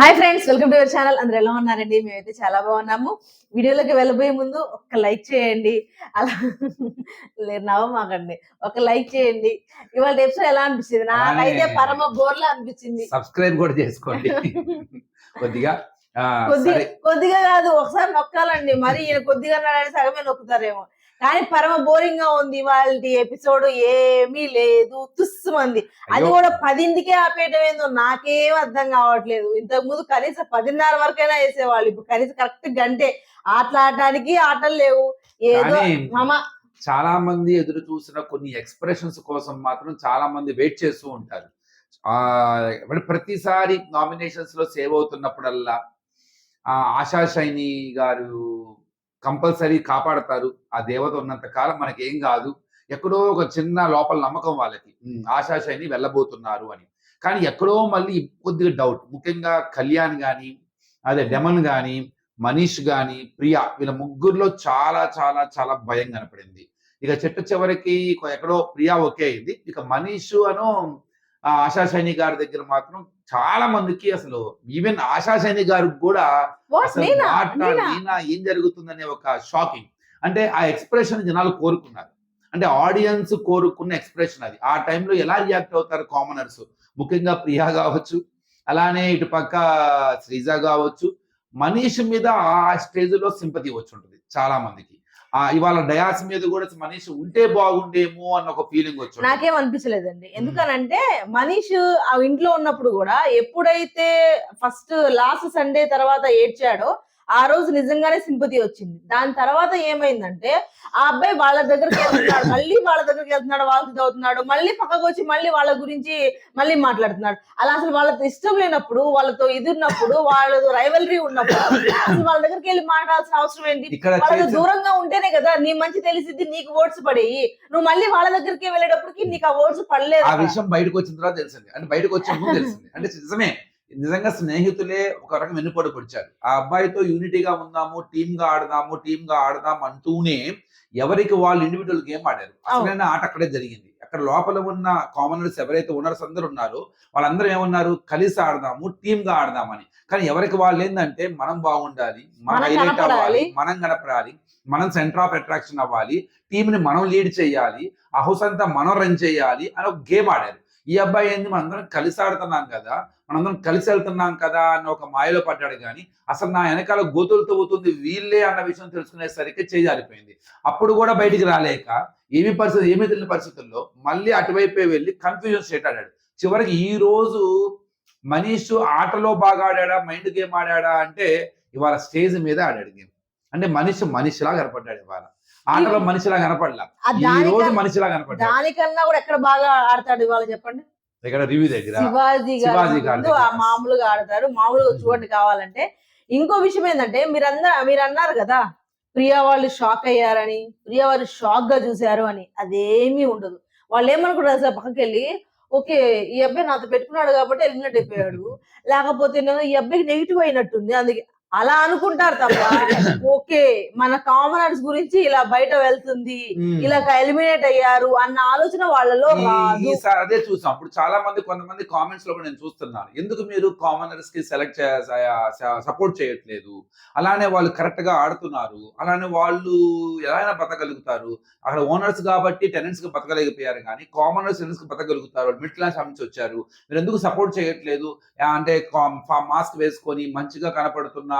Hi friends welcome to your channel అందరు ఎలా ఉన్నారండి? మేమైతే చాలా బాగున్నాము. వీడియోలోకి వెళ్ళబోయే ముందు ఒక లైక్ చేయండి. అలా లేదు నవ్వమాకండి ఒక లైక్ చేయండి. ఇవాళ ఎపిసోడ్ ఎలా అనిపించింది? నాకైతే. పరమ బోర్లా అనిపించింది. సబ్స్క్రైబ్ కూడా చేసుకోండి. కొద్దిగా కొద్దిగా కాదు ఒకసారి నొక్కాలండి. మరి ఈయన కొద్దిగా సగమే నొక్కుతారేమో. కానీ పరమ బోరింగ్గా ఉంది వాళ్ళ ఎపిసోడ్ ఏమీ లేదు. తుస్సుమంది అది కూడా పదింటికే ఆపేయటం ఏందో నాకేం అర్థం కావట్లేదు. ఇంతకు ముందు కనీసం పదిన్నర వరకైనా వేసేవాళ్ళు ఇప్పుడు కనీసం కరెక్ట్ గంటే. ఆటలు ఆడటానికి ఆటలు లేవు. ఏదో మామ చాలా మంది ఎదురు చూసిన కొన్ని ఎక్స్ప్రెషన్స్ కోసం మాత్రం చాలా మంది వెయిట్ చేస్తూ ఉంటారు. ప్రతిసారి నామినేషన్స్లో సేవ్ అవుతున్నప్పుడల్లా ఆ ఆశా షైని గారు కంపల్సరీ కాపాడతారు. ఆ దేవత ఉన్నంత కాలం మనకి ఏం కాదు. ఎక్కడో ఒక చిన్న లోపల నమ్మకం వాళ్ళకి. ఆశాశైని వెళ్ళబోతున్నారు అని. కానీ ఎక్కడో మళ్ళీ కొద్దిగా డౌట్. ముఖ్యంగా కళ్యాణ్ కానీ అదే డెమన్ కానీ మనీష్ కానీ ప్రియా వీళ్ళ ముగ్గురులో చాలా చాలా చాలా భయం కనపడింది. ఇక చెట్టు చివరికి ఎక్కడో ప్రియా ఓకే అయింది. ఇక మనీష్ అను ఆ ఆశా సైని గారి దగ్గర మాత్రం చాలా మందికి అసలు ఈవెన్ ఆశా సైని గారికి కూడా నేనా? ఏం జరుగుతుందనే ఒక షాకింగ్ అంటే ఆ ఎక్స్ప్రెషన్ జనాలు కోరుకున్నారు. అంటే ఆడియన్స్ కోరుకున్న ఎక్స్ప్రెషన్ అది. ఆ టైంలో ఎలా రియాక్ట్ అవుతారు కామనర్స్ ముఖ్యంగా ప్రియా కావచ్చు అలానే ఇటు పక్క శ్రీజ కావచ్చు. మనీష్ మీద ఆ స్టేజ్లో సింపతి వచ్చి ఉంటుంది చాలా మందికి. ఆ ఇవాళ డయాస్ మీద కూడా మనీష్ ఉంటే బాగుండేమో అన్న ఒక ఫీలింగ్ వచ్చి. నాకేం అనిపించలేదండి ఎందుకనంటే మనీష్ ఆ ఇంట్లో ఉన్నప్పుడు కూడా ఎప్పుడైతే ఫస్ట్ లాస్ట్ సండే తర్వాత ఏడ్చాడో ఆ రోజు నిజంగానే సింపతి వచ్చింది. దాని తర్వాత ఏమైందంటే ఆ అబ్బాయి వాళ్ళ దగ్గరికి వెళ్తున్నాడు మళ్ళీ వాళ్ళ దగ్గరికి వెళ్తున్నాడు వాళ్ళకి చదువుతున్నాడు మళ్ళీ పక్కకు వచ్చి మళ్ళీ వాళ్ళ గురించి మళ్ళీ మాట్లాడుతున్నాడు. అలా అసలు వాళ్ళతో ఇష్టం లేనప్పుడు వాళ్ళతో ఎదురున్నప్పుడు వాళ్ళతో రైవలరీ ఉన్నప్పుడు అసలు వాళ్ళ దగ్గరికి వెళ్ళి మాట్లాడాల్సిన అవసరం ఏంటి? చేసిన- దూరంగా ఉంటేనే కదా నీ మంచి తెలిసిద్ది నీకు ఓట్స్ పడేయి. నువ్వు మళ్ళీ వాళ్ళ దగ్గరికి వెళ్ళేటప్పటికి నీకు ఆ ఓట్స్ పడలేదు ఆ. విషయం బయటకు వచ్చిన తర్వాత తెలిసింది. అంటే బయటకు వచ్చే ముందు తెలిసింది. అంటే నిజమే. నిజంగా స్నేహితులే ఒక రకం వెన్నుపోటు పొడిచారు ఆ అబ్బాయితో యూనిటీగా ఉందాము టీమ్గా ఆడదాము టీమ్గా ఆడదాం అంటూనే ఎవరికి వాళ్ళు ఇండివిజువల్ గేమ్ ఆడారు. అసలైన ఆట అక్కడే జరిగింది. అక్కడ లోపల ఉన్న కామనర్స్ ఎవరైతే ఓనర్స్ అందరూ ఉన్నారో వాళ్ళందరూ ఏమన్నారు? కలిసి ఆడదాము టీమ్గా ఆడదామని. కానీ ఎవరికి వాళ్ళు ఏంటంటే మనం బాగుండాలి మనం హైలైట్. అవ్వాలి మనం కనపడాలి మనం సెంటర్ ఆఫ్ అట్రాక్షన్ అవ్వాలి టీం ని మనం లీడ్ చేయాలి ఆ హౌస్ అంతా మనం రన్ చేయాలి అని ఒక గేమ్ ఆడారు. ఈ అబ్బాయి ఏంది? మనందరం కలిసి ఆడుతున్నాం కదా. మనందరం కలిసి వెళ్తున్నాం కదా అన్న ఒక మాయలో పడ్డాడు కానీ అసలు నా వెనకాల గోతులు తవ్వుతుంది వీళ్ళే అన్న విషయం తెలుసుకునేసరికి చేజారిపోయింది అప్పుడు కూడా బయటికి రాలేక ఏమి పరిస్థితి ఏమీ తెలియని పరిస్థితుల్లో మళ్ళీ అటువైపే వెళ్ళి కన్ఫ్యూజన్ స్టేట్ ఆడాడు. చివరికి ఈ రోజు మనీష్ ఆటలో బాగా ఆడాడా? Mind game ఆడాడా? అంటే ఇవాళ స్టేజ్ మీద ఆడాడు గేమ్ అంటే మనిషి మనిషిలా కనపడ్డాడు ఇవాళ. ఆటలో మనిషిలా కనపడలా. ఆ ఈ రోజు దానికన్నా మనిషిలా కనపడ్డాడు. దానికన్నా కూడా ఎక్కడ బాగా ఆడతాడు ఇవాళ చెప్పండి? ఇక్కడ రివ్యూ దగ్గర? శివాజీ గారు. మామూలుగా ఆడతారు. మామూలుగా చూడండి కావాలంటే. ఇంకో విషయం ఏంటంటే మీరందరూ మీరు అన్నారు కదా ప్రియా వాళ్ళు షాక్ అయ్యారని ప్రియా వాళ్ళు షాక్గా చూశారు అని. అదేమీ ఉండదు. వాళ్ళు ఏమనుకుంటారు అసలు పక్కకి వెళ్ళి ఓకే ఈ అబ్బాయి నాతో పెట్టుకున్నాడు కాబట్టి ఎలిమినేట్ అయిపోయాడు. లేకపోతే ఈ అబ్బాయికి నెగిటివ్ అయినట్టుంది. అందుకే అలా అనుకుంటారు తప్ప ఓకే మన కామనర్స్ గురించి ఇలా బయట వెళ్తుంది. ఇలా ఎలిమినేట్ అయ్యారు అన్న ఆలోచన వాళ్ళలో అదే చూసాం. ఇప్పుడు చాలా మంది కొంతమంది కామెంట్స్లో నేను చూస్తున్నాను ఎందుకు మీరు కామనర్స్కి సెలెక్ట్ సపోర్ట్ చేయట్లేదు? అలానే వాళ్ళు కరెక్ట్గా ఆడుతున్నారు. అలానే వాళ్ళు ఎలా బతకగలుగుతారు. అక్కడ ఓనర్స్ కాబట్టి టెనెంట్స్కి బతకలేకపోయారు కానీ కామనర్స్ టెనెంట్స్కి బతకగలుగుతారు. వాళ్ళు మిడ్ క్లాస్ నుంచి వచ్చారు. మీరు ఎందుకు సపోర్ట్ చేయట్లేదు? అంటే మాస్క్ వేసుకొని మంచిగా కనపడుతున్న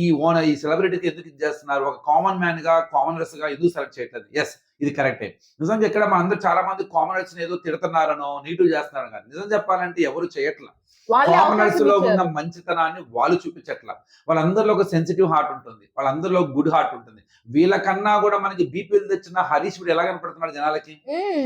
ఈ ఓనర్ ఈ సెలబ్రిటీకి ఎందుకు ఇది చేస్తున్నారు? ఒక కామన్ మ్యాన్గా కామనర్స్గా ఎందుకు సెలెక్ట్ చేయట్లేదు? ఎస్ ఇది కరెక్టే నిజంగా ఇక్కడ మన అందరూ చాలా మంది కామనర్స్ ఏదో తిడుతున్నారనో నీటుగా చేస్తున్నారని కాదు. నిజం చెప్పాలంటే ఎవరు చేయట్లా? కామనర్స్లో. ఉన్న మంచితనాన్ని వాళ్ళు చూపించట్లా. వాళ్ళందరిలో ఒక సెన్సిటివ్ హార్ట్ ఉంటుంది. వాళ్ళందరిలో గుడ్ హార్ట్ ఉంటుంది. వీళ్ళకన్నా కూడా మనకి బీపీలు తెచ్చిన హరీష్ వీడు ఎలా కనపడుతున్నాడు జనాలకి.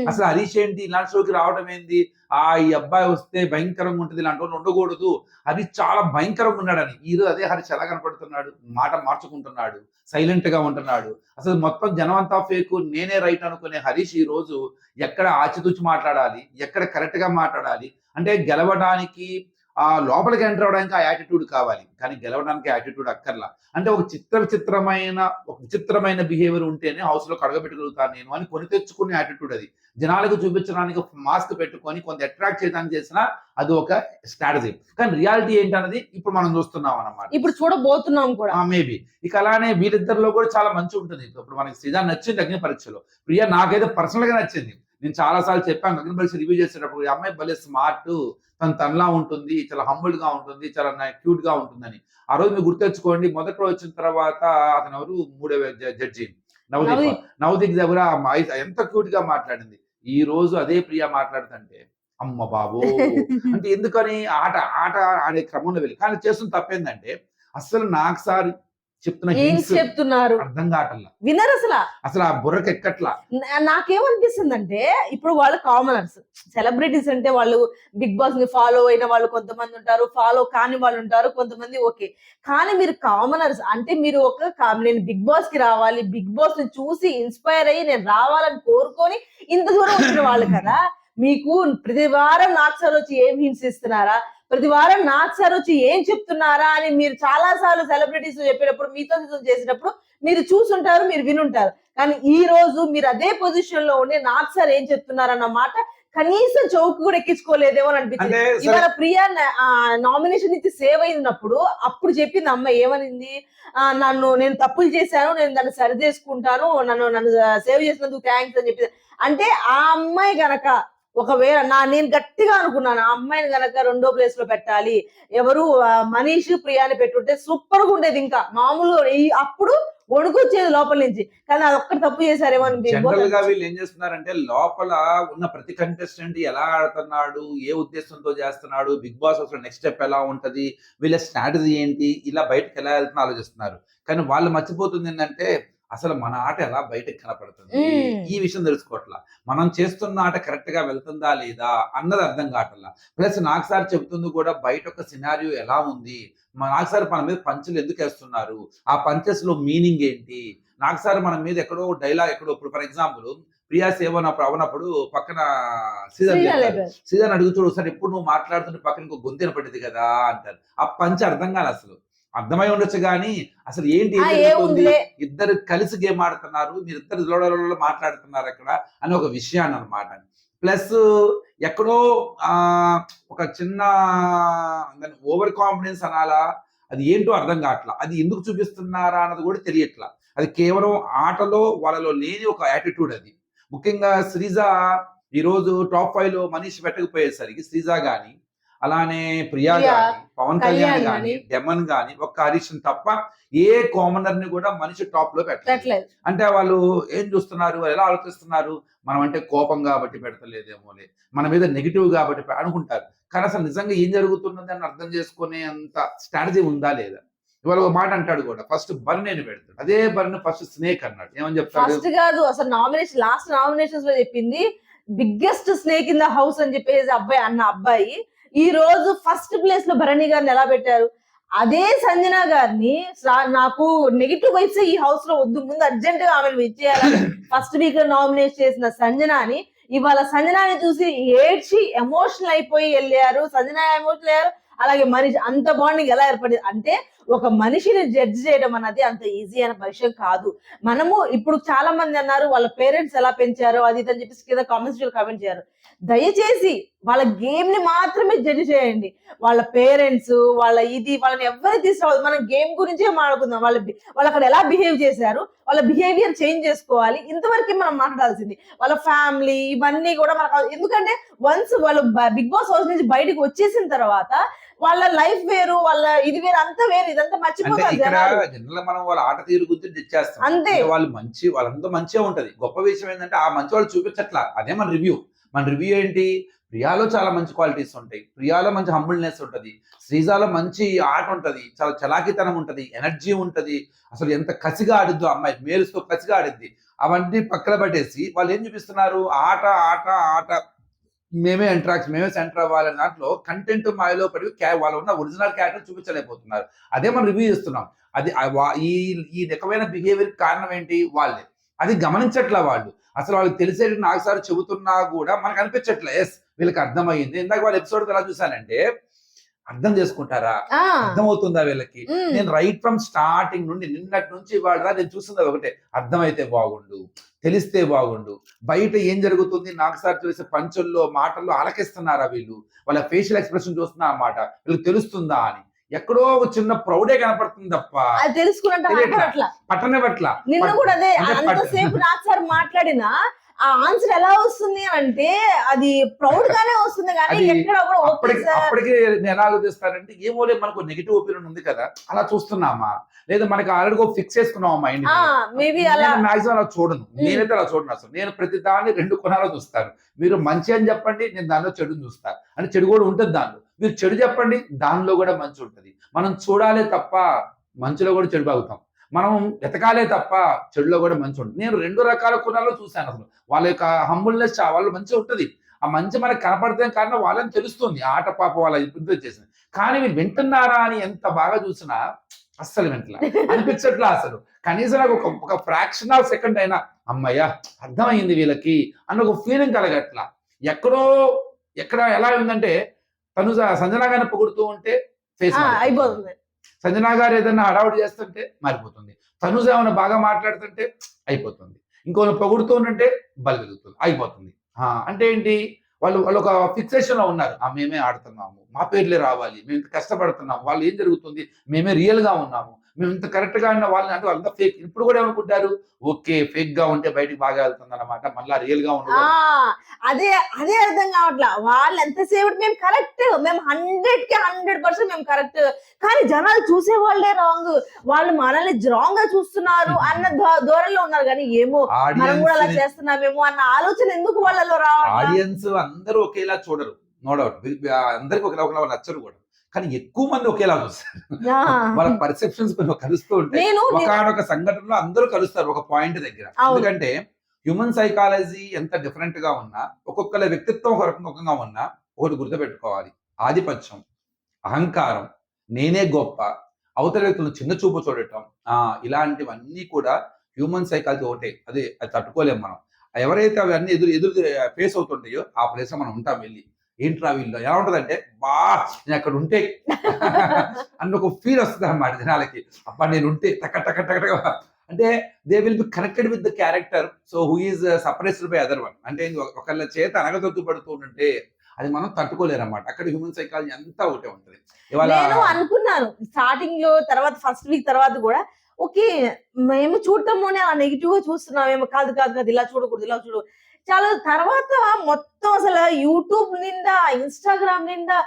అసలు హరీష్ ఏంటి? ఇలాంటి షోకి రావడం ఏంది? ఆ ఈ అబ్బాయి వస్తే భయంకరంగా ఉంటుంది ఇలాంటి వాళ్ళు ఉండకూడదు. హరీష్ చాలా భయంకరంగా ఉన్నాడని. ఈ రోజు అదే హరీష్ ఎలా కనపడుతున్నాడు? మాట మార్చుకుంటున్నాడు సైలెంట్గా ఉంటున్నాడు. అసలు మొత్తం జనం అంతా ఫేక్. నేనే రైట్ అనుకునే హరీష్ ఈ రోజు ఎక్కడ ఆచితూచి మాట్లాడాలి? ఎక్కడ కరెక్ట్గా మాట్లాడాలి? అంటే గెలవడానికి ఆ లోపలికి ఎంటర్ అవడానికి ఆ యాటిట్యూడ్ కావాలి. కానీ గెలవడానికి యాటిట్యూడ్ అక్కర్లా. అంటే ఒక చిత్ర విచిత్రమైన ఒక విచిత్రమైన బిహేవియర్ ఉంటేనే హౌస్లో కడగబెట్టగలుగుతాను నేను అని కొని తెచ్చుకునే యాటిట్యూడ్ అది. జనాలకు చూపించడానికి మాస్క్ పెట్టుకొని కొంత అట్రాక్ట్ చేయడానికి చేసిన అది ఒక స్ట్రాటజీ కానీ రియాలిటీ ఏంటన్నది ఇప్పుడు మనం చూస్తున్నాం అన్నమాట. ఇప్పుడు చూడబోతున్నాం కూడా. మేబీ ఇక అలానే వీళ్ళిద్దరిలో కూడా చాలా మంచి ఉంటుంది. ఇప్పుడు మనకి శ్రీజా నచ్చింది అగ్ని పరీక్షలో. ప్రియా నాకైతే పర్సనల్గా నచ్చింది. నేను చాలా సార్లు చెప్పాను అగ్ని పరీక్ష రివ్యూ చేసేటప్పుడు ఈ అమ్మాయి భలే స్మార్ట్ తను తనలా ఉంటుంది చాలా హంబుల్గా ఉంటుంది చాలా క్యూట్గా ఉంటుందని. ఆ రోజు మీరు గుర్తెచ్చుకోండి మొదటి రోజు వచ్చిన తర్వాత అతను ఎవరు? మూడవ జడ్జి నవదీప్ నవదీప్. దగ్గర ఎంత క్యూట్గా మాట్లాడింది. ఈ రోజు అదే ప్రియా మాట్లాడుతుంటే అమ్మ బాబు అంటే ఎందుకని? ఆట ఆట ఆడే క్రమంలో వెళ్ళి కానీ చేస్తున్న తప్పేందంటే అసలు నాకు సార్ చెప్తున్న ఏం చెప్తున్నారు? అర్థం కావట్లా? వినరు అసలు. అసలు ఆ బుర్రకి ఎక్కట్లా? నాకేమనిపిస్తుంది అంటే ఇప్పుడు వాళ్ళు కామనర్స్ సెలబ్రిటీస్ అంటే వాళ్ళు బిగ్ బాస్ని ఫాలో అయిన వాళ్ళు కొంతమంది ఉంటారు ఫాలో కాని వాళ్ళు ఉంటారు కొంతమంది ఓకే. కానీ మీరు కామనర్స్ అంటే మీరు ఒక నేను బిగ్ బాస్కి రావాలి బిగ్ బాస్ని చూసి ఇన్స్పైర్ అయ్యి నేను రావాలని కోరుకొని ఇంత దూరం వచ్చిన వాళ్ళు కదా మీకు ప్రతి వారం నాకు సార్ వచ్చి ఏం హింసిస్తున్నారా ప్రతి వారం నాకు సార్ వచ్చి ఏం చెప్తున్నారా? అని మీరు చాలా సార్లు సెలబ్రిటీస్ చెప్పేటప్పుడు మీతో చేసేటప్పుడు మీరు చూసుంటారు మీరు వినుంటారు. కానీ ఈ రోజు మీరు అదే పొజిషన్లో ఉండి నాకు సార్ ఏం చెప్తున్నారు అన్న మాట కనీసం చౌక్ కూడా ఎక్కించుకోలేదేమో అని అనిపించింది. ఇవాళ ప్రియా నామినేషన్ నుంచి సేవ్ అయినప్పుడు అప్పుడు చెప్పింది అమ్మ ఏమనింది? ఆ, నన్ను నేను తప్పులు చేశాను నేను దాన్ని సరి చేసుకుంటాను నన్ను నన్ను సేవ్ చేసినందుకు థ్యాంక్స్ అని చెప్పింది అంటే ఆ అమ్మాయి గనక ఒకవేళ నా నేను గట్టిగా అనుకున్నాను ఆ అమ్మాయిని గనక రెండో ప్లేస్లో పెట్టాలి ఎవరు మనీష్ ప్రియాని పెట్టుంటే సూపర్గా ఉండేది ఇంకా. మామూలుగా ఈ అప్పుడు వణుకొచ్చేది లోపల నుంచి. కానీ అది ఒక్కటి తప్పు చేశారేమో జనరల్గా వీళ్ళు ఏం చేస్తున్నారంటే లోపల ఉన్న ప్రతి కంటెస్టెంట్ ఎలా ఆడుతున్నాడు ఏ ఉద్దేశంతో చేస్తున్నాడు బిగ్ బాస్ అసలు నెక్స్ట్ స్టెప్ ఎలా ఉంటది వీళ్ళ స్ట్రాటజీ ఏంటి ఇలా బయటకు ఎలా వెళ్తున్నా ఆలోచిస్తున్నారు. కానీ వాళ్ళు మర్చిపోతుంది ఏంటంటే అసలు మన ఆట ఎలా బయటకు కనపడుతుంది. ఈ విషయం తెలుసుకోవట్లా? మనం చేస్తున్న ఆట కరెక్ట్గా వెళ్తుందా లేదా అన్నది అర్థం కావట్లా? ప్లస్ నాకు సార్ చెబుతుంది కూడా బయట ఒక సినారియో ఎలా ఉంది? నాకు సార్ మన మీద పంచులు ఎందుకు వేస్తున్నారు? ఆ పంచెస్లో మీనింగ్ ఏంటి? నాకు సార్ మన మీద ఎక్కడో డైలాగ్ ఎక్కడో ఇప్పుడు ఫర్ ఎగ్జాంపుల్ ప్రియా సేవ అవనప్పుడు పక్కన సీజన్. సీజన్ అడుగుతాడు సార్ ఎప్పుడు నువ్వు మాట్లాడుతుంటే పక్కన ఇంకో గొంతెన పడింది కదా అంటారు. ఆ పంచ్ అర్థం కాదు అసలు. అర్థమై ఉండొచ్చు కానీ అసలు ఏంటి. ఇద్దరు కలిసి గేమ్ ఆడుతున్నారు మీరు ఇద్దరు మాట్లాడుతున్నారు అక్కడ అని ఒక విషయాన్ని అనమాట ప్లస్ ఎక్కడో ఆ ఒక చిన్న ఓవర్ కాన్ఫిడెన్స్ అనాలా? అది ఏంటో అర్థం కావట్లా. అది ఎందుకు చూపిస్తున్నారా అన్నది కూడా తెలియట్లా. అది కేవలం ఆటలో వాళ్ళలో లేని ఒక యాటిట్యూడ్ అది. ముఖ్యంగా శ్రీజ ఈ రోజు టాప్ ఫైవ్లో మనీష్ పెట్టకపోయేసరికి శ్రీజ గాని అలానే ప్రియా గాని పవన్ కళ్యాణ్ గాని గాని. డెమన్ గాని ఒక్క హరీష్ తప్ప ఏ కామనర్ని కూడా మనిషి టాప్లో పెట్టలేదు. అంటే వాళ్ళు ఏం చూస్తున్నారు? వాళ్ళు ఎలా ఆలోచిస్తున్నారు? మనం అంటే కోపం కాబట్టి పెడతలేదేమోలే. మన మీద నెగిటివ్ కాబట్టి అనుకుంటారు. కానీ అసలు నిజంగా ఏం జరుగుతున్నది అని అర్థం చేసుకునే అంత స్ట్రాటజీ ఉందా లేదా? ఇవాళ ఒక మాట అంటాడు కూడా ఫస్ట్ బర్న్ నేను పెడతాడు. అదే బర్న్ ఫస్ట్ స్నేక్ అన్నాడు. ఏమని చెప్తాడు? ఫస్ట్ కాదు అసలు నామినేషన్ లాస్ట్ నామినేషన్స్లో చెప్పింది biggest snake in the house అని చెప్పేసి అబ్బాయి అన్న అబ్బాయి ఈ రోజు ఫస్ట్ ప్లేస్లో భరణి గారిని ఎలా పెట్టారు? అదే సంజన గారిని నాకు నెగిటివ్ వైబ్స్ ఈ హౌస్లో వద్దు ముందు అర్జెంట్గా ఆమెను ఇచ్చేయాలని ఫస్ట్ వీక్ నామినేట్ చేసిన సంజనాని. ఇవాళ సంజనాని చూసి ఏడ్చి ఎమోషనల్ అయిపోయి వెళ్ళారు. సంజన ఎమోషనల్ అయ్యారు. అలాగే మనిషి అంత బాండింగ్ ఎలా ఏర్పడింది? అంటే ఒక మనిషిని జడ్జ్ చేయడం అన్నది అంత ఈజీ అయిన విషయం కాదు. మనము ఇప్పుడు చాలా మంది అన్నారు వాళ్ళ పేరెంట్స్ ఎలా పెంచారో అది ఇది అని చెప్పేసి కింద కామెంట్స్ కామెంట్ చేశారు దయచేసి వాళ్ళ గేమ్ని మాత్రమే జడ్జ్ చేయండి. వాళ్ళ పేరెంట్స్ వాళ్ళ ఇది వాళ్ళని ఎవరు తీసుకురావద్దు మనం గేమ్ గురించే మాట్లాడుకుందాం. వాళ్ళ వాళ్ళు అక్కడ ఎలా బిహేవ్ చేశారు? వాళ్ళ బిహేవియర్ చేంజ్ చేసుకోవాలి. ఇంతవరకు మనం మాట్లాడాల్సింది వాళ్ళ ఫ్యామిలీ ఇవన్నీ కూడా మనకు ఎందుకంటే వన్స్ వాళ్ళు బిగ్ బాస్ హౌస్ నుంచి బయటకు వచ్చేసిన తర్వాత వాళ్ళ లైఫ్ వేరు వాళ్ళ ఇది వేరు అంతా వేరు ఇదంతా మర్చిపోతారు జనరల్ మనం వాళ్ళ ఆట తీరు గురించి తెచ్చేస్తాం. అంతే. వాళ్ళు మంచి వాళ్ళంతా మంచిగా ఉంటది. గొప్ప విషయం ఏంటంటే ఆ మంచి వాళ్ళు చూపించట్లా. అదే మన రివ్యూ. మన రివ్యూ ఏంటి? ప్రియాలో చాలా మంచి క్వాలిటీస్ ఉంటాయి. ప్రియాలో మంచి హంబుల్నెస్ ఉంటది. శ్రీజాలో మంచి ఆట ఉంటది. చాలా చలాకితనం ఉంటది. ఎనర్జీ ఉంటది. అసలు ఎంత కసిగా ఆడిద్దో అమ్మాయి. మేలుస్తూ కసిగా ఆడిద్ది. అవన్నీ పక్కన పట్టేసి వాళ్ళు ఏం చూపిస్తున్నారు? ఆట ఆట ఆట. మేమే ఎంట్రాక్స్ మేమే సెంటర్ అవ్వాలనే దాంట్లో కంటెంట్ మాయలో పడి వాళ్ళు ఉన్న ఒరిజినల్ క్యారెక్టర్ చూపించలేకపోతున్నారు. అదే మనం రివ్యూ చేస్తున్నాం. అది ఈ ఈ రకమైన బిహేవియర్ కారణం ఏంటి? వాళ్ళే. అది గమనించట్లా వాళ్ళు. అసలు వాళ్ళకి తెలిసేది నాకు సార్ చెబుతున్నా కూడా మనకు అనిపించట్లే. ఎస్ వీళ్ళకి అర్థమైంది ఇందాక వాళ్ళ ఎపిసోడ్ ఎలా చూసానంటే అర్థం చేసుకుంటారా? అర్థమవుతుందా వీళ్ళకి? నేను రైట్ ఫ్రమ్ స్టార్టింగ్ నుండి నిన్నటి నుంచి దాకా నేను చూస్తుంది ఒకటే. అర్థమైతే బాగుండు తెలిస్తే బాగుండు. బయట ఏం జరుగుతుంది? నాకు సార్ చూసే పంచుల్లో మాటల్లో ఆలకిస్తున్నారా వీళ్ళు? వాళ్ళ ఫేషియల్ ఎక్స్ప్రెషన్ చూస్తున్నా ఆ మాట. వీళ్ళకి తెలుస్తుందా అని. ఎక్కడో ఒక చిన్న ప్రౌడే కనపడుతుంది తప్ప తెలుసుకున్నట్టు పట్టనే పట్ల నిన్న కూడా అదే అంతసేపు నాకు సార్ మాట్లాడినా ఆ ఆన్సర్ ఎలా వస్తుంది అని అంటే అది ప్రౌడ్ గానే వస్తుంది కానీ ఎక్కడ అప్పటికి అప్పటికి నేను ఎలా ఆలోచిస్తానంటే ఏమో లేదు మనకు నెగిటివ్ ఒపీనియన్ ఉంది కదా అలా చూస్తున్నామా? లేదా మనకి ఆల్రెడీ ఫిక్స్ చేసుకున్నాం మైండ్ మేబీ అలా మాక్సిమం అలా చూడను. నేనైతే అలా చూడను అసలు. నేను ప్రతి దాన్ని రెండు కొనాలో చూస్తాను. మీరు మంచి అని చెప్పండి నేను దానిలో చెడుని చూస్తాను. అంటే చెడు కూడా ఉంటుంది దానిలో. మీరు చెడు చెప్పండి దానిలో కూడా మంచి ఉంటుంది. మనం చూడాలే తప్ప మంచిలో కూడా చెడు బాగుతాం. మనం ఎతకాలే తప్ప చెడులో కూడా మంచి ఉంటుంది నేను రెండు రకాల కులాల్లో చూశాను అసలు. వాళ్ళ యొక్క హంబుల్నెస్ వాళ్ళు మంచి ఉంటుంది. ఆ మంచి మనకు కనపడితే కారణం వాళ్ళని తెలుస్తుంది. ఆట పాప వాళ్ళ ఇబ్బంది చేసింది కానీ మీరు వింటున్నారా అని ఎంత బాగా చూసినా అస్సలు వింటలా అనిపించట్లా అసలు. కనీసం నాకు ఒక ఒక ఫ్రాక్షన్ ఆఫ్ సెకండ్ అయినా అమ్మయ్యా అర్థమైంది వీళ్ళకి అన్న ఒక ఫీలింగ్ కలగట్లా. ఎక్కడో ఎక్కడ ఎలా ఉందంటే తను సంజన గారిని పొగుడుతూ ఉంటే ఫేస్ అయిపోతుంది. సంజనా గారు ఏదైనా హడావుడి చేస్తుంటే మారిపోతుంది. తనుజ ఏమైనా బాగా మాట్లాడుతుంటే అయిపోతుంది. ఇంకొన్ని పొగుడుతూ ఉంటే అయిపోతుంది. అంటే ఏంటి? వాళ్ళు వాళ్ళు ఒక ఫిక్సేషన్లో ఉన్నారు. ఆ మేమే ఆడుతున్నాము. మా పేర్లే రావాలి. మేము కష్టపడుతున్నాము. వాళ్ళు ఏం జరుగుతుంది? మేమే రియల్గా ఉన్నాము. మేము ఇంత కరెక్ట్గా ఉన్న వాళ్ళని అంటే వాళ్ళంతా ఫేక్ ఇప్పుడు కూడా ఏమనుకుంటారు? ఓకే ఫేక్గా ఉంటే బయటికి బాగా వెళ్తుంది అనమాట మళ్ళీ రియల్గా ఉండదు అదే అదే అర్థం కావట్లా. వాళ్ళు ఎంతసేపు మేము కరెక్ట్ మేము హండ్రెడ్కి హండ్రెడ్ పర్సెంట్ మేము కరెక్ట్ కానీ జనాలు చూసే వాళ్ళే రాంగ్ వాళ్ళు మనల్ని రాంగ్గా చూస్తున్నారు అన్న ధోరణిలో ఉన్నారు. కానీ ఏమో మనం కూడా అలా చేస్తున్నామేమో అన్న ఆలోచన ఎందుకు వాళ్ళలో రావట్లా? ఆడియన్స్ అందరూ ఒకేలా చూడరు. నో డౌట్ అందరికి ఒకేలా ఒకలా నచ్చరు కూడా. కానీ ఎక్కువ మంది ఒకేలా చూస్తారు. వాళ్ళ పర్సెప్షన్స్ కొంచెం కలుస్తూ ఉంటాయి. ఒకనొక సంఘటనలో అందరూ కలుస్తారు ఒక పాయింట్ దగ్గర. ఎందుకంటే హ్యూమన్ సైకాలజీ ఎంత డిఫరెంట్గా ఉన్నా ఒక్కొక్కరి వ్యక్తిత్వం ఒక రకంగా ఉన్నా ఒకటి గుర్తుపెట్టుకోవాలి. ఆధిపత్యం అహంకారం నేనే గొప్ప అవతల వ్యక్తులను చిన్న చూపు చూడటం ఆ ఇలాంటివన్నీ కూడా హ్యూమన్ సైకాలజీ ఒకటే. అది అది తట్టుకోలేం మనం. ఎవరైతే అవన్నీ ఎదురు ఎదురు ఫేస్ అవుతుంటాయో ఆ ప్లేస్ మనం ఉంటాం వెళ్ళి. ఏంట్రా వీళ్ళు? ఎలా ఉంటదంటే బా నేను అక్కడ ఉంటే అన్న ఒక ఫీల్ వస్తుంది అన్నమాట జనాలకి. అబ్బా నేను ఉంటే టక టక టక అంటే they will be connected with the character so who is suppressed by other one అంటే ఒకళ్ళ చేత అనగదొక్కుపడుతూ ఉంటే అది మనం తట్టుకోలేరు అన్నమాట. అక్కడ హ్యూమన్ సైకాలజీ అంతా ఒకటే ఉంటుంది. నేను అనుకున్నాను. స్టార్టింగ్లో తర్వాత ఫస్ట్ వీక్ తర్వాత కూడా ఓకే మేము చూడటంలోనే అలా నెగిటివ్గా చూస్తున్నామేమో కాదు కాదు కాదు ఇలా చూడకూడదు ఇలా చూడు చాలా తర్వాత మొత్తం అసలు యూట్యూబ్ నిండా ఇన్స్టాగ్రామ్ నిండా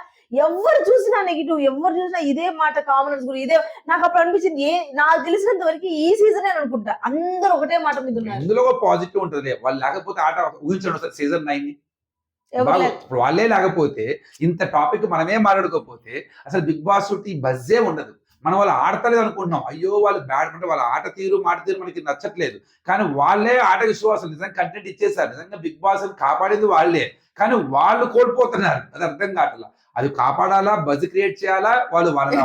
ఎవరు చూసినా నెగిటివ్ ఎవరు చూసినా ఇదే మాట కామనర్స్ గురించి ఇదే నాకు అప్పుడు అనిపించింది ఏ నాకు తెలిసినంత వరకు ఈ సీజన్ అనుకుంటా. అందరూ ఒకటే మాట మీద ఉన్నారు. ఇందులో పాజిటివ్ ఉంటుంది వాళ్ళు లేకపోతే ఆట ఊహించండి సార్ సీజన్ నైన్ వాళ్ళే లేకపోతే ఇంత టాపిక్ మనమే మాట్లాడుకోకపోతే అసలు బిగ్ బాస్ ఈ బజ్జే ఉండదు. మనం వాళ్ళు ఆడతలేదు అనుకుంటున్నాం. అయ్యో వాళ్ళు బ్యాట్ అంటే వాళ్ళ ఆట తీరు మాట తీరు మనకి నచ్చట్లేదు. కానీ వాళ్ళే ఆట విశ్వాసం నిజంగా కంటెంట్ ఇచ్చేసారు నిజంగా బిగ్ బాస్ కాపాడేది వాళ్ళే. కానీ వాళ్ళు కోల్పోతున్నారు. అది అర్థం కావట్లా. అది కాపాడాలా? బజ్ క్రియేట్ చేయాలా? వాళ్ళు వాళ్ళ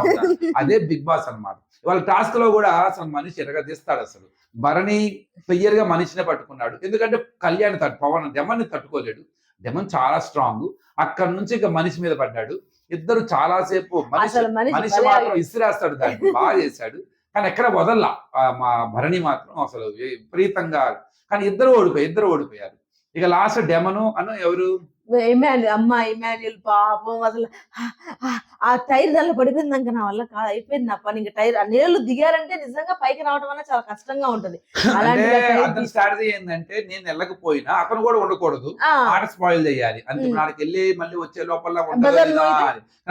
అదే బిగ్ బాస్ అన్నమాట. వాళ్ళ టాస్క్లో కూడా అసలు మనిషి ఎరగదీస్తాడు అసలు. భరణి క్లియర్గా మనిషినే పట్టుకున్నాడు. ఎందుకంటే కళ్యాణ్ తట్టు పవన్ డెమన్ తట్టుకోలేడు. డెమన్ చాలా స్ట్రాంగ్ అక్కడ నుంచి ఇక మనిషి మీద పడ్డాడు. ఇద్దరు చాలా సేపు మనిషి మాత్రం ఇసిరేస్తాడు దాన్ని బాగా చేశాడు. కానీ ఎక్కడ వదల్లా. మా భరణి మాత్రం అసలు విపరీతంగా. కానీ ఇద్దరు ఓడిపోయారు ఇద్దరు ఓడిపోయారు. ఇక లాస్ట్ డెమను అను ఎవరు? ఇమాన్యుల్ అమ్మ ఇమాన్యుల్ పాపం అసలు. ఆ- టైర్ దానిలో పడిపోయింది ఇంకా నా వల్ల కాదు అయిపోయింది నా పని. ఇంకా టైర్ ఆ నీళ్ళు దిగారంటే నిజంగా పైకి రావడం వల్ల చాలా కష్టంగా ఉంటది. తీసి- స్ట్రాటజీ ఏంటంటే నేను వెళ్ళకపోయినా అతను కూడా ఉండకూడదు ఆట స్పాయిల్ చేయాలి. అంటే. నాడికి వెళ్ళి మళ్ళీ వచ్చే లోపల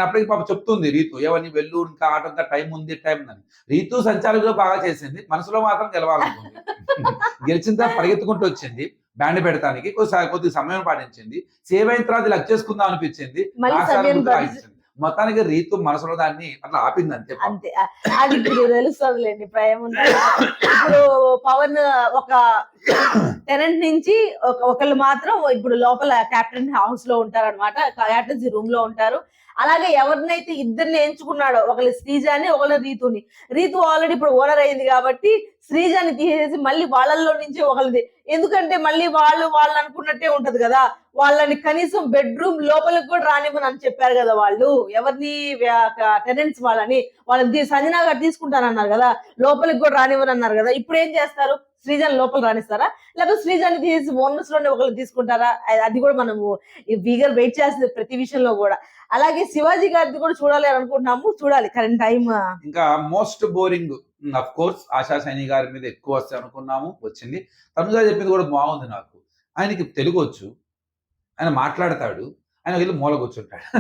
అప్పటికి పాప చెప్తుంది రీతు ఏవని వెళ్ళు ఇంకా ఆట అంతా టైం ఉంది టైం అని. రీతు సంచాలకులు బాగా చేసింది మనసులో మాత్రం గెలవాలనుకుంది. గెలిచిన తర్వాత పరిగెత్తుకుంటూ వచ్చింది. బ్యాండ్ పెడతానికి కొద్ది కొద్ది సమయం పాటించింది సేవ్ అయిన తర్వాత ఇలా చేసుకుందాం అనిపించింది. మొత్తానికి రీతు మనసులో దాన్ని అట్లా ఆపింది అంతే. అంతే అది ఇప్పుడు తెలుస్తుందిలేండి. ఇప్పుడు పవన్ ఒక టెనెంట్ నుంచి ఒక ఒకళ్ళు మాత్రం ఇప్పుడు లోపల కెప్టెన్ హౌస్లో ఉంటారు అనమాట క్యాప్టెన్సీ రూమ్లో ఉంటారు. అలాగే ఎవరినైతే ఇద్దరిని ఎంచుకున్నాడో ఒకళ్ళు శ్రీజాని ఒకళ్ళు రీతుని. రీతు ఆల్రెడీ ఇప్పుడు ఓనర్ అయింది కాబట్టి శ్రీజాని తీసేసి మళ్ళీ వాళ్ళల్లో నుంచి ఒకళ్ళది. ఎందుకంటే మళ్ళీ వాళ్ళు వాళ్ళు అనుకున్నట్టే ఉంటది కదా. వాళ్ళని కనీసం బెడ్రూమ్ లోపలికి కూడా రానివ్వని అని చెప్పారు కదా వాళ్ళు. ఎవరిని టెనెంట్స్ వాళ్ళని. వాళ్ళని సజనా సంజనా గారు తీసుకుంటానన్నారు కదా. లోపలికి కూడా రానివ్వని అన్నారు కదా. ఇప్పుడు ఏం చేస్తారు? శ్రీజన్ లోపల రాణిస్తారా? లేకపోతే శ్రీజాని తీసి ఓనర్స్లోనే ఒకళ్ళు తీసుకుంటారా? అది- కూడా మనము వీగర్ వెయిట్ చేస్తుంది ప్రతి విషయంలో కూడా. అలాగే శివాజీ గారిది కూడా చూడాలి అని అనుకుంటున్నాము. చూడాలి కరెంట్ టైం ఇంకా most boring of course Asha Saini గారి మీద ఎక్కువ వస్తే అనుకున్నాము వచ్చింది. తనుజా చెప్పింది కూడా బాగుంది నాకు. ఆయనకి తెలుగు వచ్చు ఆయన మాట్లాడతాడు. ఆయన వెళ్ళి మూల కూర్చుంటాడు.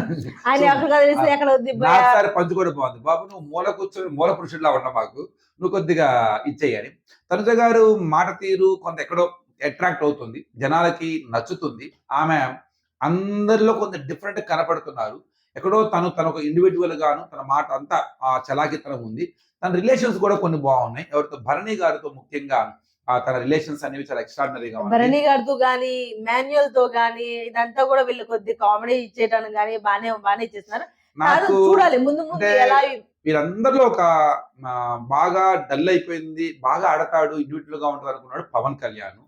ఆయన So, ఎక్కడ తెలిసి ఎక్కడ వద్ది నాకు సారి పంచు కూడా బాగుంది. బాబు నువ్వు మూల కూర్చొని మూల పురుషుడిలా ఉన్న మాకు. నువ్వు కొద్దిగా ఇచ్చేయాలి. తనుజ గారు మాట తీరు కొంత ఎక్కడో అట్రాక్ట్ అవుతుంది. జనాలకి నచ్చుతుంది. ఆమె అందరిలో కొంత డిఫరెంట్ కనపడుతున్నారు. ఎక్కడో తను తన ఒక ఇండివిజువల్ గాను తన మాట అంతా ఆ చలాకితనం ఉంది. తన రిలేషన్స్ కూడా కొన్ని బాగున్నాయి. ఎవరితో? భరణి గారితో ముఖ్యంగా తన రిలేషన్స్ అనేవి చాలా ఎక్స్ట్రాడినరీగా భరణి గారితో గాని మాన్యువల్తో గాని ఇదంతా కూడా వీళ్ళు కొద్ది కామెడీ ఇచ్చేయడానికి గానీ బానే బానే ఇచ్చేస్తున్నారు కాదు, నాకు చూడాలి ముందు ముందు ఎలా వీరందరిలో ఒక బాగా డల్ అయిపోయింది బాగా ఆడతాడు ఇండివిజువల్గా ఉంటాడు అనుకున్నాడు పవన్ కళ్యాణ్.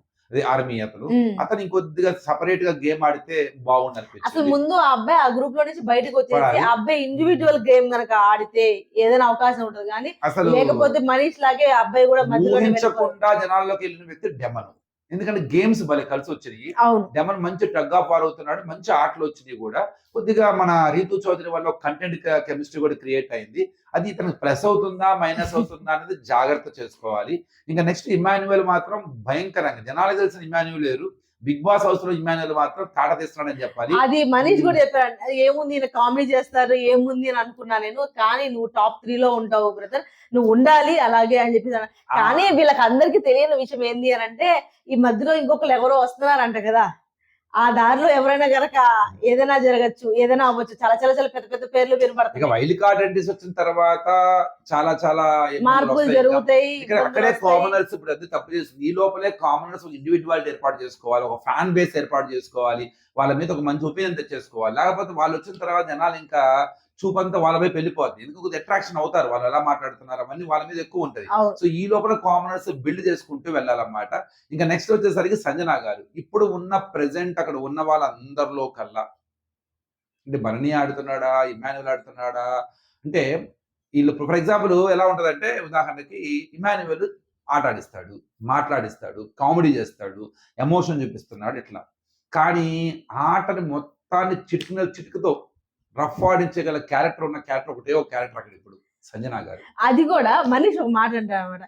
ఆర్మీ అతను. అతను ఇంకొద్దిగా సపరేట్గా గేమ్ ఆడితే బాగుంది అసలు ముందు ఆ అబ్బాయి ఆ గ్రూప్లో నుంచి బయటకు వచ్చేసి. ఆ అబ్బాయి ఇండివిజువల్ గేమ్ గనక ఆడితే ఏదైనా అవకాశం ఉంటుంది కానీ అసలు లేకపోతే మనీష్ లాగే అబ్బాయి కూడా. ఊహించకుండా జనాల్లోకి వెళ్ళిన వ్యక్తి డెమన్ ఎందుకంటే గేమ్స్ భలే కలిసి వచ్చినాయి డెమన్ మంచి టగ్ ఆఫ్ వార్ అవుతున్నాడు మంచి ఆటలు వచ్చినాయి కూడా. కొద్దిగా మన రీతు చౌదరి వల్ల కంటెంట్ కెమిస్ట్రీ కూడా క్రియేట్ అయింది. అది ఇతనికి ప్లస్ అవుతుందా మైనస్ అవుతుందా అనేది జాగ్రత్త చేసుకోవాలి. ఇంకా నెక్స్ట్ ఇమాన్యువల్ మాత్రం భయంకరంగా జనాలకు తెలిసిన ఇమాన్యువల్ లేరు. బిగ్ బాస్ హౌస్లో ఇమాన్యువల్ మాత్రం తాట తీస్తున్నాడని చెప్పాలి. అది మనీష్ కూడా చెప్పాడు అది ఏముంది ఈయన కామెడీ చేస్తారు ఏముంది అని అనుకున్నా నేను కానీ నువ్వు టాప్ త్రీ లో ఉంటావు బ్రదర్ నువ్వు ఉండాలి అలాగే అని చెప్పి. కానీ వీళ్ళకి అందరికి తెలియని విషయం ఏంది అని అంటే ఈ మధ్యలో ఇంకొకరు ఎవరో వస్తున్నారంట కదా. ఆ దారిలో ఎవరైనా గనక ఏదైనా జరగచ్చు ఏదైనా అవ్వచ్చు చాలా చాలా చాలా పెద్ద పెద్ద పేర్లు వినపడతాయి వైల్డ్ కార్డ్ ఎంట్రీస్ వచ్చిన తర్వాత చాలా చాలా మార్పులు. జరుగుతాయి అక్కడే. కామనర్స్ ఇప్పుడు అది తప్పు చేస్తుంది ఈ లోపలే కామనర్స్ ఒక ఇండివిజువాలిటీ ఏర్పాటు చేసుకోవాలి ఒక ఫ్యాన్ బేస్ ఏర్పాటు చేసుకోవాలి వాళ్ళ మీద ఒక మంచి ఒపీనియన్ తెచ్చేసుకోవాలి లేకపోతే వాళ్ళు వచ్చిన తర్వాత జనాలు ఇంకా చూపంతా వాళ్ళ వైపు వెళ్ళిపోద్ది. ఎందుకు? అట్రాక్షన్ అవుతారు. వాళ్ళు ఎలా మాట్లాడుతున్నారు అవన్నీ వాళ్ళ మీద ఎక్కువ ఉంటది. సో ఈ లోపల కామనర్స్ బిల్డ్ చేసుకుంటూ వెళ్ళాలన్నమాట. ఇంకా నెక్స్ట్ వచ్చేసరికి సంజన గారు. ఇప్పుడు ఉన్న ప్రెసెంట్ అక్కడ ఉన్న వాళ్ళందరిలో కల్లా అంటే భరణి ఆడుతున్నాడా? ఇమాన్యువల్ ఆడుతున్నాడా? అంటే వీళ్ళు ఫర్ ఎగ్జాంపుల్ ఎలా ఉంటదంటే ఉదాహరణకి ఇమాన్యువల్ ఆట ఆడిస్తాడు మాట్లాడిస్తాడు కామెడీ చేస్తాడు ఎమోషన్ చూపిస్తున్నాడు ఇట్లా. కానీ ఆటని మొత్తాన్ని చిటికిన చిటికతో రఫ్ ఆడించగల క్యారెక్టర్ ఉన్న క్యారెక్టర్ ఒకటే ఒక క్యారెక్టర్ అక్కడ ఇప్పుడు సంజన గారు. అది కూడా మనిషి ఒక మాట అంటారు అనమాట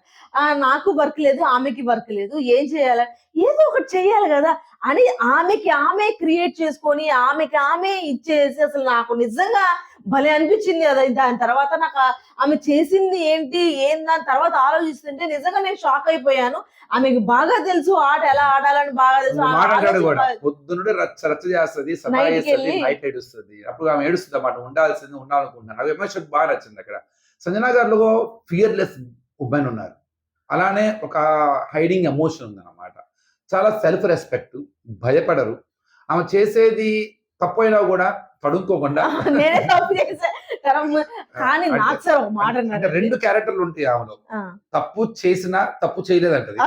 నాకు వర్క్ లేదు ఆమెకి వర్క్ లేదు ఏం చేయాలి? ఏదో ఒకటి చేయాలి కదా అని ఆమెకి ఆమె క్రియేట్ చేసుకొని ఆమెకి ఆమె ఇచ్చేసి అసలు నాకు నిజంగా భలే అనిపించింది కదా దాని తర్వాత నాకు ఆమె చేసింది ఏంటి ఏం దాని తర్వాత ఆలోచిస్తుంటే నిజంగా నేను షాక్ అయిపోయాను. ఆమెకి బాగా తెలుసు ఆట ఎలా ఆడాలని బాగా తెలుసు. పొద్దునుండి రచ్చ రచ్చ చేస్తుంది సభా చేస్తుంది నైట్ ఏడుస్తుంది అప్పుడు ఆమె ఏడుస్తుంది అన్నమాట ఉండాల్సింది ఉండాలనుకుంటున్నాను. అది ఎమోషన్ బాగా నచ్చింది అక్కడ. సంజన గారిలో ఫియర్లెస్ ఉమెన్ ఉన్నారు. అలానే ఒక హైడింగ్ ఎమోషన్ ఉందన్నమాట. చాలా సెల్ఫ్ రెస్పెక్ట్ భయపడరు. ఆమె చేసేది తప్పైనా కూడా తడుముకోకుండా నేనే తప్పు కరం- కానీ అంటే- నాకు సార్ ఒక మాట అంటే రెండు క్యారెక్టర్లు ఉంటాయి ఆమెలో. తప్పు చేసినా తప్పు చేయలేదంటది.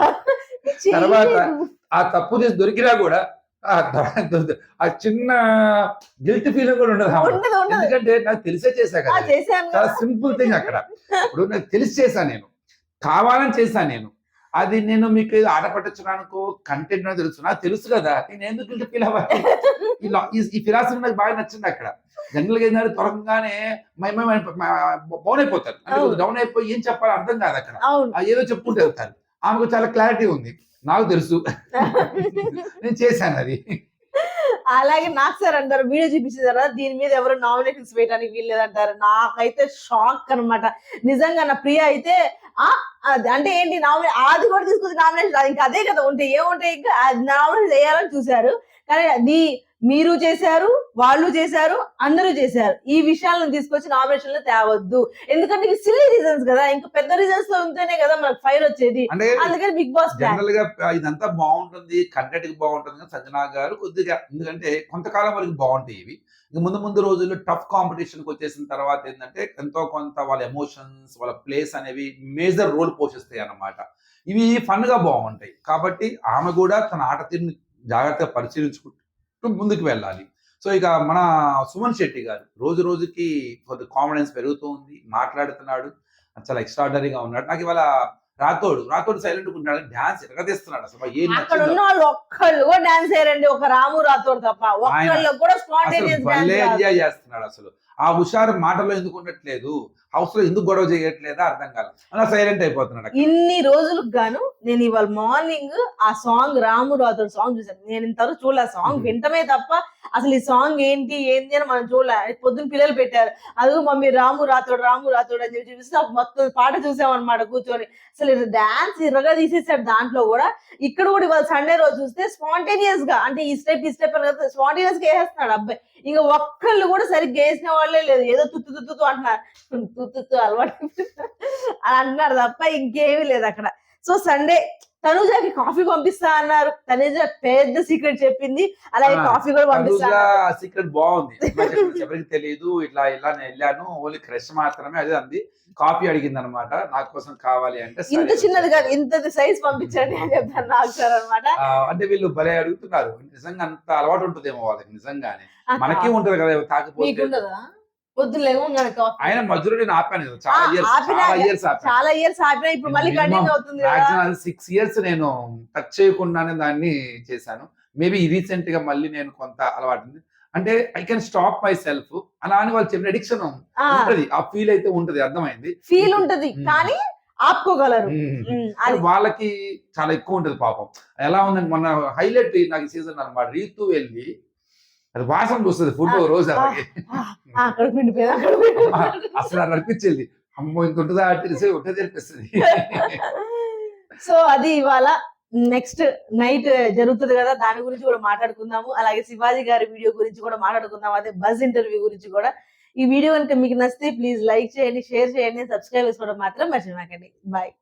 చేయలేదు. తర్వాత ఆ తప్పు చేసి దొరికినా కూడా ఆ చిన్న గిల్ట్ ఫీలింగ్ కూడా ఉండదు ఎందుకంటే నాకు తెలిసే చేశా కదా చేశాను చాలా. సింపుల్ థింగ్ అక్కడ. ఇప్పుడు నాకు తెలిసి చేశాను నేను. కావాలని చేశాను నేను. అది నేను మీకు ఏదో ఆట పట్టించడానికో కంటెంట్ తెలుసు నాకు తెలుసు కదా. నేను ఎందుకు ఫీల్ అవ్వాలి? ఈ ఫిలాసఫీ నాకు బాగా నచ్చింది అక్కడ. జనరల్గా ఏంటంటే త్వరగానే డౌన్ అయిపోతారు. అంటే. డౌన్ అయిపోయి ఏం చెప్పాలో అర్థం కాదు అక్కడ. ఏదో చెప్పుకుంటూ వెళ్తారు. ఆమెకు చాలా క్లారిటీ ఉంది. నాకు తెలుసు. నేను చేశాను అది. అలాగే నాకు సార్ అంటారు వీడియో చూపించారా దీని మీద ఎవరు నామినేషన్స్ వేయడానికి వీల్లేదంటారు. నాకైతే షాక్ అన్నమాట. నిజంగా నా ప్రియ అయితే అంటే ఏంటి నామినే అది కూడా తీసుకొచ్చి నామినేషన్ ఇంకా అదే కదా ఉంటాయి ఏముంటాయి ఇంకా నామినేషన్ వేయాలని చూశారు. కానీ అది మీరు చేశారు వాళ్ళు చేశారు అందరూ చేశారు. ఈ విషయాలను తీసుకొచ్చి నామినేషన్లో తేవద్దు. ఎందుకంటే ఇవి సిల్లీ రీజన్స్ కదా. ఇంకా పెద్ద రీజన్స్లో ఉంటేనే కదా మనకు ఫైర్ వచ్చేది. అందుకని బిగ్ బాస్ జనరల్గా ఇదంతా బాగుంటుంది కంటెంట్ బాగుంటుంది కానీ సంజనా గారు కొద్దిగా. ఎందుకంటే కొంతకాలం వరకు బాగుంటాయి ఇవి. ఇంక ముందు ముందు రోజుల్లో టఫ్ కాంపిటీషన్కి వచ్చేసిన తర్వాత ఏంటంటే ఎంతో కొంత వాళ్ళ ఎమోషన్స్ వాళ్ళ ప్లేస్ అనేవి మేజర్ రోల్ పోషిస్తాయి అన్నమాట. ఇవి ఫన్గా బాగుంటాయి. కాబట్టి ఆమె కూడా తన ఆట తీరుని జాగ్రత్తగా పరిశీలించుకుంటూ ముందుకు వెళ్ళాలి. సో ఇక మన సుమన్ శెట్టి గారు రోజు రోజుకి కొద్ది కాన్ఫిడెన్స్ పెరుగుతూ ఉంది మాట్లాడుతున్నాడు చాలా ఎక్స్ట్రాడనరీగా ఉన్నాడు. నాకు ఇవాళ రాతోడు రాతోడు సైలెంట్ ఉంటాడు డాన్స్ ఎరగదీస్తున్నాడు అసలు. ఏం అక్కడ నచ్చిందో. ఉన్న వాళ్ళు ఒక్కళ్ళు కూడా డాన్స్ చేయరండి ఒక రాము రాథోడ్ తప్ప. ఒక్కళ్ళు కూడా స్పాంటేనియస్ డాన్స్ చేస్తున్నాడు అసలు. ఆ హుషారు మాటలో ఎందుకు ఉండట్లేదు? లో ఎందుకు గొడవ చేయట్లేదా అర్థం కాదు అలా సైలెంట్ అయిపోతున్నాడు. ఇన్ని రోజులకు గాను నేను ఇవాళ మార్నింగ్ ఆ సాంగ్ రాము రాథోడ్ సాంగ్ చూసాను నేను ఇంతవరకు చూడలే. ఆ సాంగ్. వింటమే తప్ప అసలు ఈ సాంగ్ ఏంటి ఏంటి అని మనం చూడలే. పొద్దున్న పిల్లలు పెట్టారు. అదిగో మమ్మీ రాము రాథోడ్ రాము రాథోడ్ అని చెప్పి మొత్తం పాట చూసామన్నమాట కూర్చొని. అసలు డాన్స్ ఇరగా తీసేసాడు దాంట్లో కూడా. ఇక్కడ కూడా ఇవాళ సండే రోజు చూస్తే స్పాంటేనియస్గా అంటే ఈ స్టెప్ ఈ స్టెప్ అని స్పాంటేనియస్గా వేసేస్తున్నాడు అబ్బాయి. ఇంకా ఒక్కళ్ళు కూడా సరిగ్గా వేసిన వాళ్ళే లేదు. ఏదో తుత్తు తుత్తు అంటున్నారు. తుత్తు అలవాటు అని అంటున్నారు తప్ప ఇంకేమీ లేదు అక్కడ. సో సండే తనుజాకి కాఫీ పంపిస్తా అన్నారు. తనుజ పెద్ద సీక్రెట్ చెప్పింది. అలాగే కాఫీ కూడా పంపిస్తా అన్నారు. సీక్రెట్ బాగుంది. ఎవరికి తెలియదు. ఇట్లా ఇలా నేను వెళ్ళాను. ఓన్లీ క్రష్ మాత్రమే అదే అంది. కాఫీ అడిగింది అనమాట నా కోసం కావాలి అంటే ఇంత చిన్నది కాదు. ఇంత సైజ్ పంపించండి అని చెప్తాను నాకు సార్ అనమాట అంటే వీళ్ళు భలే అడుగుతున్నారు. నిజంగా అంత అలవాటు ఉంటుందేమో వాళ్ళకి. నిజంగానే. మనకి ఉంటది కదా కాకపోతే కాఫీ ఆయన మధ్యలో నేను ఆపాను కదా, చాలా ఇయర్స్ చాలా ఇయర్స్ ఆపాను. చాలా ఇయర్స్ ఆపినా ఇప్పుడు మళ్ళీ కంటిన్యూ అవుతుంది మాక్సిమం సిక్స్ ఇయర్స్ నేను టచ్ చేయకుండానే దాన్ని చేశాను. మేబీ రీసెంట్గా మళ్ళీ నేను కొంత అలవాటు. అంటే I can stop myself అలా అని వాళ్ళు చెప్పిన అడిక్షన్ ఉంటది. ఆ ఫీల్ అయితే ఉంటది అర్థమైంది. ఫీల్ ఉంటది. కానీ ఆపుకోగలరు. వాళ్ళకి చాలా ఎక్కువ ఉంటది పాపం. ఎలా ఉందండి మొన్న హైలైట్ నాకు సీజన్ అనమాట రీతు వెళ్ళి అది వాసన చూస్తుంది ఫుడ్ రోజు అలాగే. ఆ, అక్కడ పిండిపోయింది అక్కడ పిండిపోయింది. అసలు అది అనిపించింది. అమ్మో ఇంత ఉంటుందా తెలిసి ఉంటే అనిపిస్తుంది సో అది ఇవాళ నెక్స్ట్ నైట్ జరుగుతుంది కదా దాని గురించి కూడా మాట్లాడుకుందాము. అలాగే శివాజీ గారి వీడియో గురించి కూడా మాట్లాడుకుందాం అదే బజ్ ఇంటర్వ్యూ గురించి కూడా. ఈ వీడియో కనుక మీకు నచ్చితే ప్లీజ్ లైక్ చేయండి షేర్ చేయండి సబ్స్క్రైబ్ చేసుకోవడం మాత్రం మర్చిపోకండి. బాయ్.